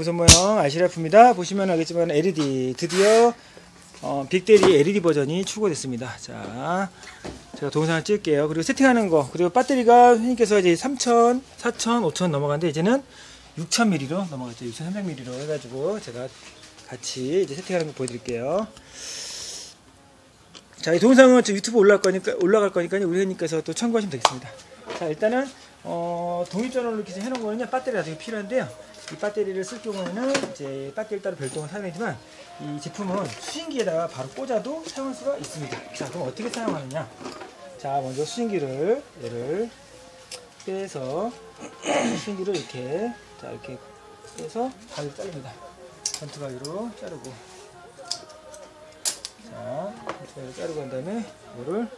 무선 모형 아시라프입니다. 보시면 알겠지만 LED 드디어 어, 빅데리 LED 버전이 출고됐습니다. 자, 제가 동영상을 찍을게요. 그리고 세팅하는 거 그리고 배터리가 선생님께서 이제 3,000, 4,000, 5,000 넘어갔는데 이제는 6,000mAh로 넘어갔죠. 6,300mAh로 해가지고 제가 같이 이제 세팅하는 거 보여드릴게요. 자, 이 동영상은 저 유튜브 올라갈 거니까 올라갈 거니까요. 우리 회원님께서 또 참고하시면 되겠습니다. 자, 일단은 어, 독립 전원을 이렇게 해놓은 거는요 배터리가 되게 필요한데요. 이 배터리를 쓸 경우에는 이제 배터리 따로 별도로 사용이지만 이 제품은 수신기에다가 바로 꽂아도 사용할 수가 있습니다. 자, 그럼 어떻게 사용하느냐? 자, 먼저 수신기를 얘를 빼서 수신기를 이렇게 자 이렇게 빼서 가위로 자릅니다. 전투 가위로 자르고 자, 전투 가위로 자르고 한 다음에 이거를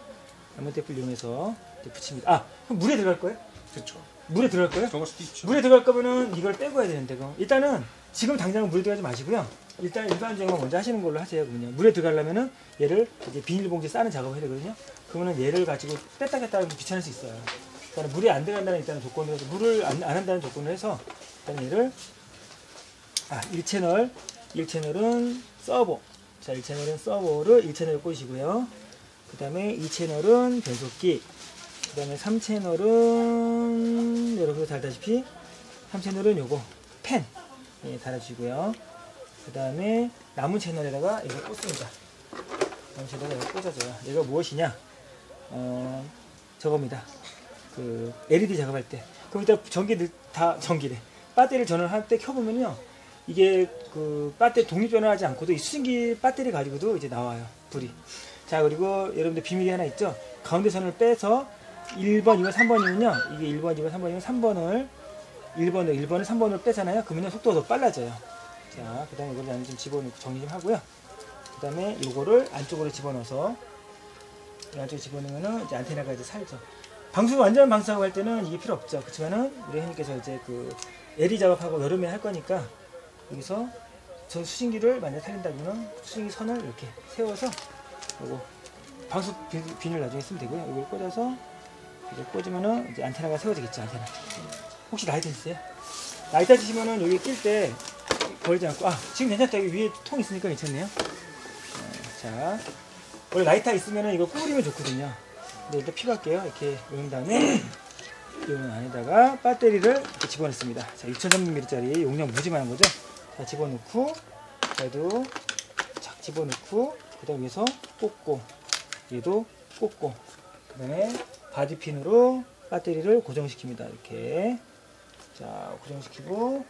나무 테이프를 이용해서 이렇게 붙입니다. 아, 그럼 물에 들어갈 거예요? 그렇죠. 물에 들어갈 거예요? 들어갈 수도 있죠. 물에 들어갈 거면은 이걸 빼고 해야 되는데 그럼 일단은 지금 당장은 물에 들어가지 마시고요. 일단 일반적으로 먼저 하시는 걸로 하세요. 그러면 물에 들어가려면은 얘를 이제 비닐봉지 싸는 작업을 해야 되거든요. 그러면은 얘를 가지고 뺐다 뺐다 하면 귀찮을 수 있어요. 그러니까 물에 안 들어간다는 일단은 조건으로 해서 물을 안, 안 한다는 조건으로 해서 일단 얘를 아 1채널 1채널은 서버 자 1채널은 서버를 1채널에 꽂으시고요. 그 다음에 2채널은 변속기 그 다음에 3채널은 여러분들 다 알다시피 3채널은 요거 펜 예, 달아주시고요. 그 다음에 남은 채널에다가 이거 꽂습니다. 남은 채널에 이거 꽂아줘요. 얘가 무엇이냐? 어 저겁니다. 그 LED 작업할 때. 그럼 일단 전기 늘- 다 전기래. 배터리를 전원할 때 켜보면요 이게 그 배터리 독립 전원하지 않고도 이 수증기 배터리 가지고도 이제 나와요 불이 자 그리고 여러분들 비밀이 하나 있죠 가운데 선을 빼서 1번, 2번, 3번이면요. 이게 1번, 2번, 3번이면 3번을 1번을 1번을 3번을 빼잖아요. 그러면 속도가 더 빨라져요. 자, 그 다음에 이걸 나는 좀 집어넣고 정리 좀 하고요. 그 다음에 이거를 안쪽으로 집어넣어서 이 안쪽에 집어넣으면은 이제 안테나가 이제 살죠. 방수 완전 방수하고 할 때는 이게 필요 없죠. 그렇지만은 우리 형님께서 이제 그 LED 작업하고 여름에 할 거니까 여기서 저 수신기를 만약 살린다면은 수신기 선을 이렇게 세워서 요거 방수 비- 비닐 나중에 쓰면 되고요. 이걸 꽂아서 이걸 꽂으면은 이제 안테나가 세워지겠죠 안테나. 혹시 라이터 있어요? 라이터 주시면은 여기 낄 때 걸지 않고 아 지금 괜찮다. 여기 위에 통 있으니까 괜찮네요. 어, 자 원래 라이터 있으면은 이거 꾸리면 좋거든요. 근데 일단 피할게요. 이렇게 놓은 다음에 이 안에다가 배터리를 집어넣습니다. 자 6300mAh짜리 용량 무지만한 거죠? 자 집어넣고 얘도 착 집어넣고 그 다음 위에서 꽂고 얘도 꽂고 그 다음에 바디핀으로 배터리를 고정시킵니다. 이렇게. 자, 고정시키고.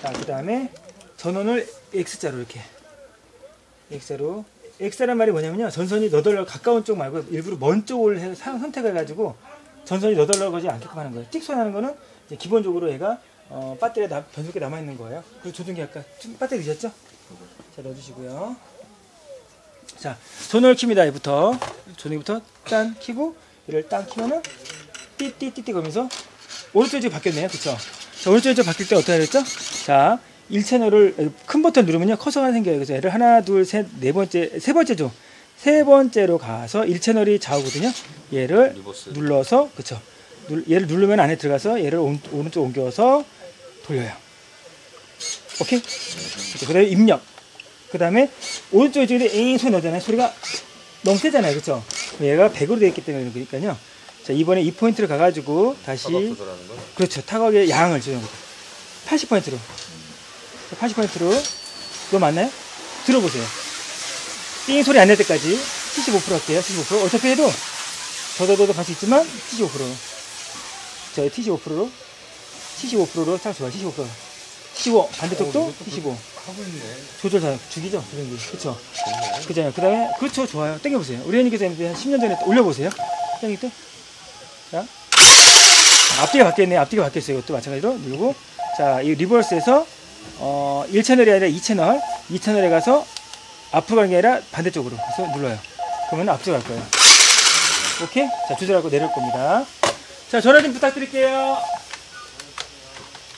자, 그 다음에 전원을 X자로 이렇게. X자로. X자란 말이 뭐냐면요. 전선이 너덜너 가까운 쪽 말고 일부러 먼 쪽을 선택해가지고 전선이 너덜너가지 않게끔 하는 거예요. 나는 거는 기본적으로 얘가 어, 배터리에 나, 변속에 남아있는 거예요. 그리고 조종기 아까 배터리 넣으셨죠? 자, 넣어주시고요. 자, 전원을 킵니다. 얘부터. 전원부터 딴 키고 얘를 딴 키면은 띠띠띠띠 거면서 오른쪽이 지금 바뀌었네요. 그쵸? 자, 오른쪽이 좀 바뀔 때 어떻게 되죠? 자, 1채널을 큰 버튼 누르면요. 커서가 생겨요. 그래서 얘를 하나, 둘, 셋, 네 번째, 세 번째죠. 세 번째로 가서 1채널이 좌우거든요. 얘를 리버스. 눌러서 그쵸? 눌- 얘를 누르면 안에 들어가서 얘를 온, 오른쪽 옮겨서 돌려요. 오케이? 그 다음에 입력. 그 다음에 오른쪽 쪽에 에잉 소리 나잖아요. 소리가 너무 세잖아요. 그쵸? 얘가 100으로 되어 있기 때문에 그러니까요. 자, 이번에 이 포인트를 가가지고 다시. 그렇죠. 타격의 양을 조정합니다. 80포인트로. 80포인트로. 이거 맞나요? 들어보세요. 띵 소리 안 날 때까지 75% 할게요. 75%. 어차피 해도 더더더더 갈 수 있지만 75%로. 자, 75%로. 75%로 딱 좋아요. 75%. 75. 반대쪽도 어, 이것도 75. 하고 있네. 조절 잘 죽이죠? 조정기. 그쵸? 좋네. 그잖아요. 그 다음에, 그렇죠. 좋아요. 당겨보세요. 우리 형님께서 한 10년 전에 올려보세요. 당길 때. 자. 앞뒤가 바뀌었네. 앞뒤가 바뀌었어요. 이것도 마찬가지로 누르고. 자, 이 리버스에서, 어, 1채널이 아니라 2채널. 2채널에 가서 앞으로 가는 게 아니라 반대쪽으로. 그래서 눌러요. 그러면 앞쪽으로 갈 거예요. 오케이? 자, 조절하고 내릴 겁니다. 자, 전화 좀 부탁드릴게요.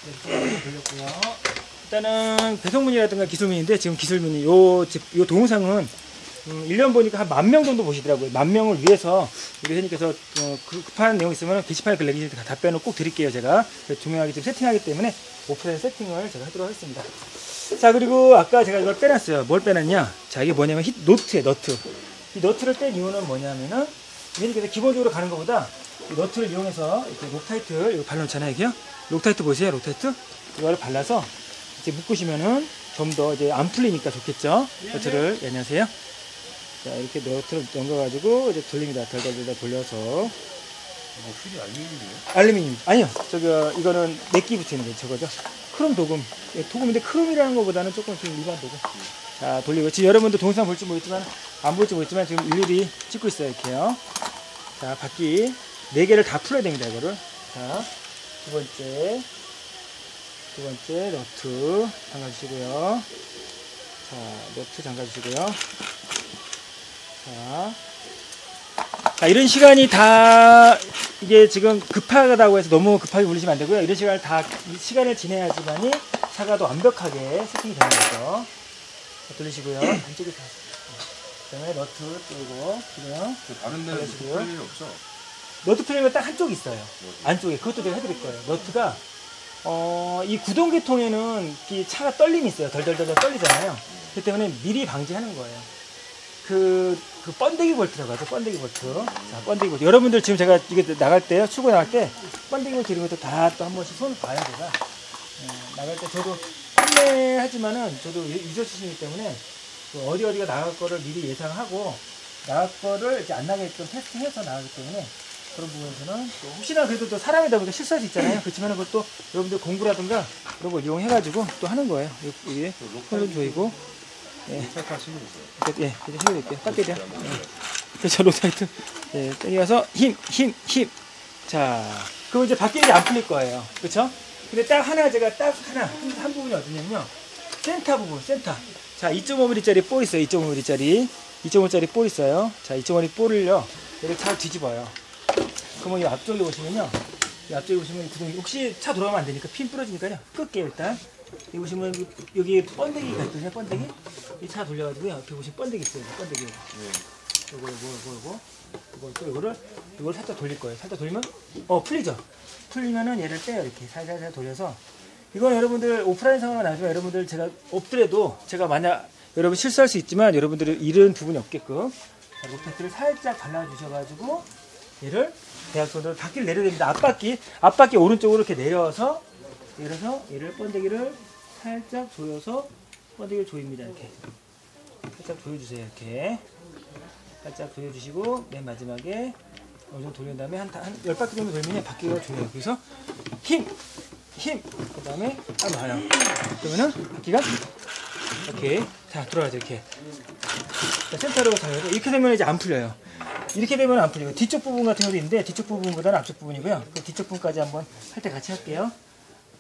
돌렸고요. 일단은 배송문이라든가 기술문인데 지금 기술문이 요, 제- 요 동영상은 음, 1년 보니까 한 만 명 정도 보시더라고요. 만 명을 위해서 우리 회원님께서 어, 그 급한 내용 있으면 게시판에 글 내주실 때 답변을 꼭 드릴게요. 제가 중요하게 좀 세팅하기 때문에 오프라인 세팅을 제가 하도록 하겠습니다. 자 그리고 아까 제가 이걸 빼놨어요. 뭘 빼놨냐? 자 이게 뭐냐면 히, 노트에 너트. 이 너트를 뺀 이유는 뭐냐면은 회원님께서 기본적으로 가는 것보다 이 너트를 이용해서 이렇게 록타이트 이거 발라놓잖아요. 이게요. 록타이트 보세요. 록타이트 이거를 발라서 이제 묶으시면은 좀 더 이제 안 풀리니까 좋겠죠. 너트를 예, 안녕하세요. 자 이렇게 너트를 넘겨가지고 이제 돌립니다. 덜덜덜 돌려서 뭐 휠이 알루미늄이에요? 알루미늄 아니요 저기 어, 이거는 내끼 붙이는 게 저거죠. 크롬 도금 예, 도금인데 크롬이라는 것보다는 조금 좀 일반 도금. 자 돌리고 지금 여러분도 동영상 볼지 모르겠지만 안 볼지 모르겠지만 지금 일일이 찍고 있어요 이렇게요. 자 바퀴 네 개를 다 풀어야 됩니다 이거를. 자 두 번째 두 번째 너트 잠가주시고요. 자 너트 잠가주시고요. 자. 자, 이런 시간이 다 이게 지금 급하다고 해서 너무 급하게 굴리시면 안 되고요. 이런 시간을 다이 시간을 지내야지만이 더 완벽하게 세팅이 되는 거죠. 자, 돌리시고요. 안쪽에 다. 그다음에 너트 뚫고 지금 그 다른 데는 알려주고요. 풀 일이 없죠? 너트 프레임은 딱 한쪽 있어요. 안쪽에 그것도 제가 해드릴 거예요. 너트가 어, 이 구동계통에는 이 차가 떨림이 있어요. 덜덜덜 떨리잖아요. 그 때문에 미리 방지하는 거예요. 그, 그 번데기 볼트라고 하죠. 번데기 볼트. 자, 번데기 볼트. 여러분들 지금 제가 이게 나갈 때요. 출고 나갈 때 번데기 볼트 이런 것도 다 또 한 번씩 손 봐요. 제가. 예, 나갈 때 저도 판매하지만은 저도 유저 출신이기 때문에 그 어디 어디가 나갈 거를 미리 예상하고 나갈 거를 이제 안 나게끔 테스트해서 나가기 때문에 그런 부분에서는 또 혹시나 그래도 또 사람이다 보니까 실수할 수 있잖아요. 그렇지만 그것도 여러분들 공부라든가 그런 걸 이용해가지고 또 하는 거예요. 이게 손좀 조이고 있어요. 예, 이제 해드릴게요. 예. 그렇죠, 로타이트. 예, 때려서 힘, 힘, 힘. 자, 그럼 이제 바뀌는 게안 풀릴 거예요. 그렇죠? 근데 딱 하나 제가 딱 하나 한, 한 부분이 어디냐면요. 센터 부분, 센터. 자, 2.5mm짜리 볼 있어요. 2.5mm짜리. 2.5짜리 볼 있어요. 자, 2.5mm 볼을요. 이렇게 잘 뒤집어요. 그러면 이 앞쪽에 보시면요. 이 앞쪽에 보시면 구동이 혹시 차 돌아가면 안 되니까 핀 부러지니까요. 끌게요, 일단. 여기 보시면 여기 번데기가 있거든요, 번데기. 이 차 돌려가지고요. 옆에 보시면 번데기 있어요, 번데기. 요거, 요거, 요거, 요거. 이걸 또 이거를, 이걸 살짝 돌릴 거예요. 살짝 돌리면, 어, 풀리죠? 풀리면은 얘를 빼요, 이렇게. 살살살 돌려서. 이건 여러분들 오프라인 상황은 아니지만 여러분들 제가 없더라도 제가 만약 여러분 실수할 수 있지만 여러분들이 잃은 부분이 없게끔 자, 로테트를 살짝 발라주셔가지고 얘를 대각선으로 바퀴를 내려야 됩니다. 앞바퀴, 앞바퀴 오른쪽으로 이렇게 내려서 내려서 얘를 번데기를 살짝 조여서 번데기를 조입니다. 이렇게 살짝 조여주세요. 이렇게 살짝 조여주시고 맨 마지막에 어느 정도 돌린 다음에 한, 한 10바퀴 정도 돌면 바퀴가 조여요. 그래서 힘! 힘! 그 다음에 딱 놔요. 그러면은 바퀴가 이렇게 자 돌아가죠. 이렇게 자, 센터로 가요. 이렇게 되면 이제 안 풀려요. 이렇게 되면 안 풀리고 뒤쪽 부분 같은 경우도 있는데 뒤쪽 부분보다는 앞쪽 부분이고요. 그 뒤쪽 부분까지 한번 할 때 같이 할게요.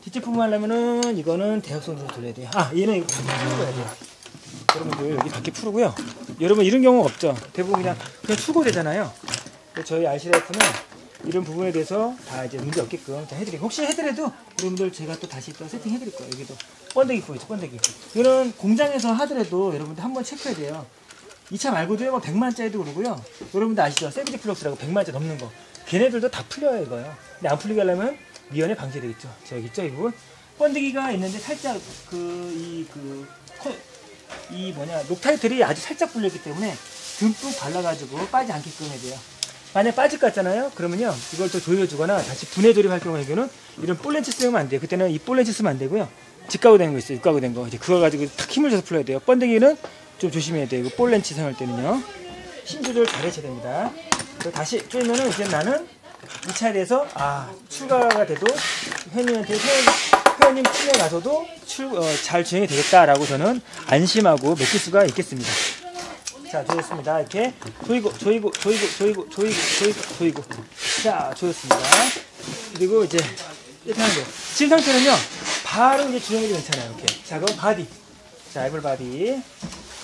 뒤쪽 부분 하려면은 이거는 대각선으로 돌려야 돼요. 아 얘는 이거 바퀴 풀어야 돼요. 여러분들 여기 바퀴 풀고요. 여러분 이런 경우 없죠. 대부분 그냥 그냥 출고되잖아요. 저희 RC라이프는 이런 부분에 대해서 다 이제 문제 없게끔 다 해드리고 혹시 해드려도 여러분들 제가 또 다시 또 세팅 해드릴 거예요. 여기도 번데기 보이죠, 번데기. 이런 공장에서 하더라도 여러분들 한번 체크해야 돼요. 이 차 말고도요, 뭐 100만짜리도 그러고요. 여러분들 아시죠? 세비지 플럭스라고 100만짜리 넘는 거. 걔네들도 다 풀려요, 이거요. 근데 안 풀리게 하려면 미연에 방지해야 되겠죠. 저 여기 있죠, 이 부분? 번데기가 있는데 살짝 그, 이, 그, 코- 이 뭐냐, 녹타이틀이 아주 살짝 풀렸기 때문에 듬뿍 발라가지고 빠지지 않게끔 해야 돼요. 만약 빠질 것 같잖아요? 그러면요, 이걸 또 조여주거나 다시 분해 조립할 경우에는 이런 볼렌치 쓰면 안 돼요. 그때는 이 볼렌치 쓰면 안 되고요. 직가구 되는 거 있어요. 육가구 된 거. 이제 그거 가지고 탁 힘을 줘서 풀어야 돼요. 번데기는 좀 조심해야 돼요. 이거 볼렌치 사용할 때는요. 힘 조절 잘 하셔야 됩니다. 다시 쪼이면은 이제 나는 이 차에 대해서 아 추가가 돼도 회원님한테 회원, 회원님 팀에 가서도 출, 어, 잘 주행이 되겠다라고 저는 안심하고 맡길 수가 있겠습니다. 자 조였습니다. 이렇게 조이고 조이고 조이고 조이고 조이고 조이고 조이고 자 조였습니다. 그리고 이제 이렇게 하는 거예요. 지금 상태는요 바로 이제 주행해도 괜찮아요. 이렇게 자 그럼 바디 자 애블 바디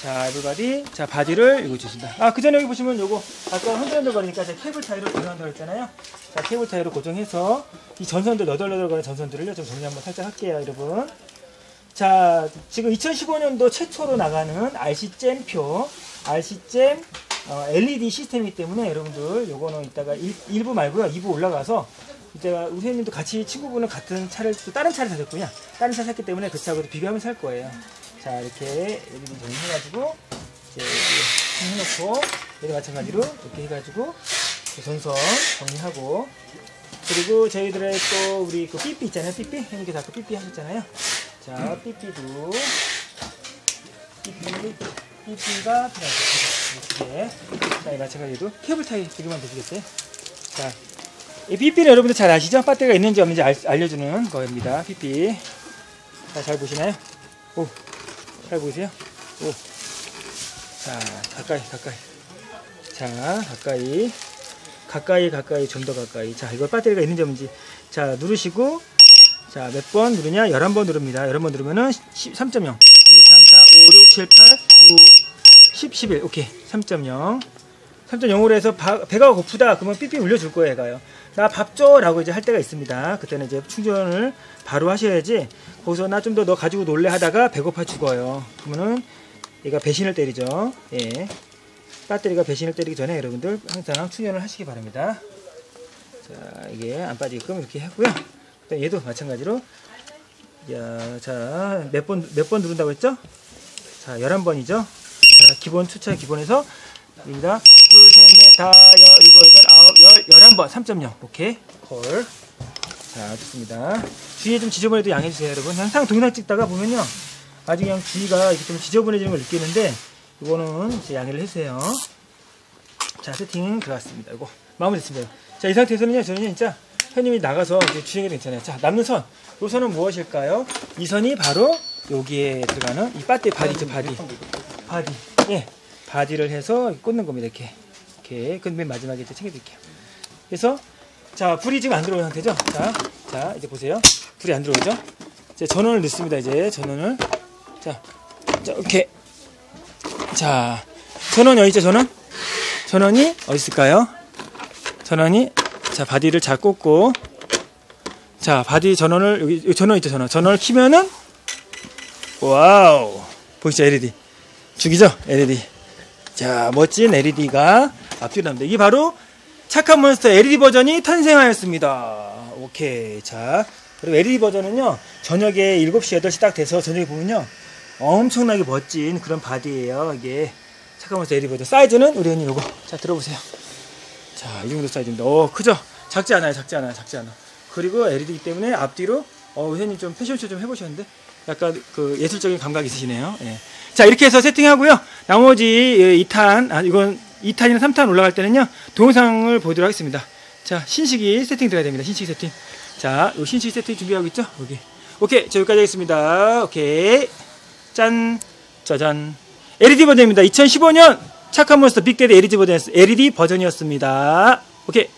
자, 에브바디. 자, 바디를 이거 주신다. 아, 그 전에 여기 보시면 요거, 아까 흔들흔들거리니까 제가 케이블 타이로 고정한다고 했잖아요. 자, 케이블 타이로 고정해서 이 전선들, 너덜너덜거리는 전선들을요, 좀 정리 한번 살짝 할게요, 여러분. 자, 지금 2015년도 최초로 나가는 RC 잼표 RC잼 어, LED 시스템이기 때문에 여러분들 요거는 이따가 1, 부 말고요 2부 올라가서 이따가 우리 회원님도 같이 친구분은 같은 차를 또 다른 차를 사셨군요 다른 차 샀기 때문에 그 차하고도 비교하면서 살 거예요 자 이렇게 LED 정리해가지고 이제 해놓고 얘도 마찬가지로 이렇게 해가지고 전선 정리하고. 그리고 저희들의 또 우리 그 삐삐 있잖아요 삐삐? 형님께서 아까 삐삐 하셨잖아요. 자 삐삐도 삐삐 삐삐가 필요하죠 이렇게. 자, 이 마찬가지로 케이블 타이 두개만 되시겠어요? 자, 이 삐삐는 여러분들 잘 아시죠? 배터리가 있는지 없는지 알, 알려주는 거입니다. 삐삐. 자, 잘 보시나요? 오, 잘 보이세요? 오, 자, 가까이, 가까이. 자, 가까이. 가까이, 가까이, 좀 더 가까이. 자, 이거 배터리가 있는지 없는지. 자, 누르시고. 자, 몇 번 누르냐? 11번 누릅니다. 11번 누르면은 3.0. 2, 3, 4, 5, 6, 7, 8, 9, 10, 11. 오케이. 3.0. 3.0으로 해서 바- 배가 고프다. 그러면 삐삐 울려줄 거예요, 얘가요. 나 밥 줘! 라고 이제 할 때가 있습니다. 그때는 이제 충전을 바로 하셔야지. 거기서 나 좀 더 너 가지고 놀래 하다가 배고파 죽어요. 그러면은 얘가 배신을 때리죠. 예. 배터리가 배신을 때리기 전에 여러분들 항상 충전을 하시기 바랍니다. 자, 이게 안 빠지게끔 이렇게. 그다음에 얘도 마찬가지로 야, 자, 몇번 몇 번 누른다고 했죠? 자, 11번이죠. 자, 기본 추차 기본에서 입니다. 둘, 셋, 넷, 다, 여, 일곱, 여덟, 아홉, 열, 열한 번. 3.0. 오케이. 콜. 자, 좋습니다. 주위에 좀 지저분해도 양해주세요, 여러분. 항상 동영상 찍다가 보면요. 아주 그냥 주위가 이렇게 좀 지저분해지는 걸 느끼는데, 이거는 이제 양해를 해주세요. 자, 세팅 들어갔습니다. 이거 마무리 됐습니다. 자, 이 상태에서는요, 저는 진짜 현님이 나가서 이제 주행해도 괜찮아요. 자, 남는 선. 이 선은 무엇일까요? 이 선이 바로 여기에 들어가는 이 바디, 바디죠, 바디. 바디. 예. 바디를 해서 꽂는 겁니다. 이렇게. 이렇게. 그맨 마지막에 이제 챙겨드릴게요. 그래서, 자, 불이 지금 안 들어오는 상태죠? 자, 자, 이제 보세요. 불이 안 들어오죠? 이제 전원을 넣습니다. 이제 전원을. 자, 자, 이렇게. 자, 전원이 어디 있죠, 전원? 전원이 어디 있을까요? 전원이, 자, 바디를 잘 꽂고. 자, 바디 전원을, 여기, 여기 전원 있죠, 전원. 전원을 키면은, 와우. 보이시죠, LED. 죽이죠, LED. 자, 멋진 LED가 앞뒤로 나옵니다. 이게 바로 착한 몬스터 LED 버전이 탄생하였습니다. 오케이. 자, 그리고 LED 버전은요, 저녁에 7시, 8시 딱 돼서 저녁에 보면요, 엄청나게 멋진 그런 바디예요. 이게 착한 몬스터 LED 버전. 사이즈는 우리 형님 요거. 자, 들어보세요. 자, 이 정도 사이즈입니다. 오, 크죠? 작지 않아요, 작지 않아요, 작지 않아. 그리고 LED이기 때문에 앞뒤로, 어, 회원님 좀 패션쇼 좀 해보셨는데, 약간 그 예술적인 감각이 있으시네요. 예. 자, 이렇게 해서 세팅하고요. 나머지 2탄, 아, 이건 2탄이나 3탄 올라갈 때는요, 동영상을 보도록 하겠습니다. 자, 신식이 세팅 들어야 됩니다. 신식이 세팅. 자, 요 신식이 세팅 준비하고 있죠? 여기. 오케이, 저 여기까지 하겠습니다. 오케이. 짠, 짜잔. LED 버전입니다. 2015년 착한 몬스터 빅데드 LED 버전, LED 버전이었습니다. 오케이.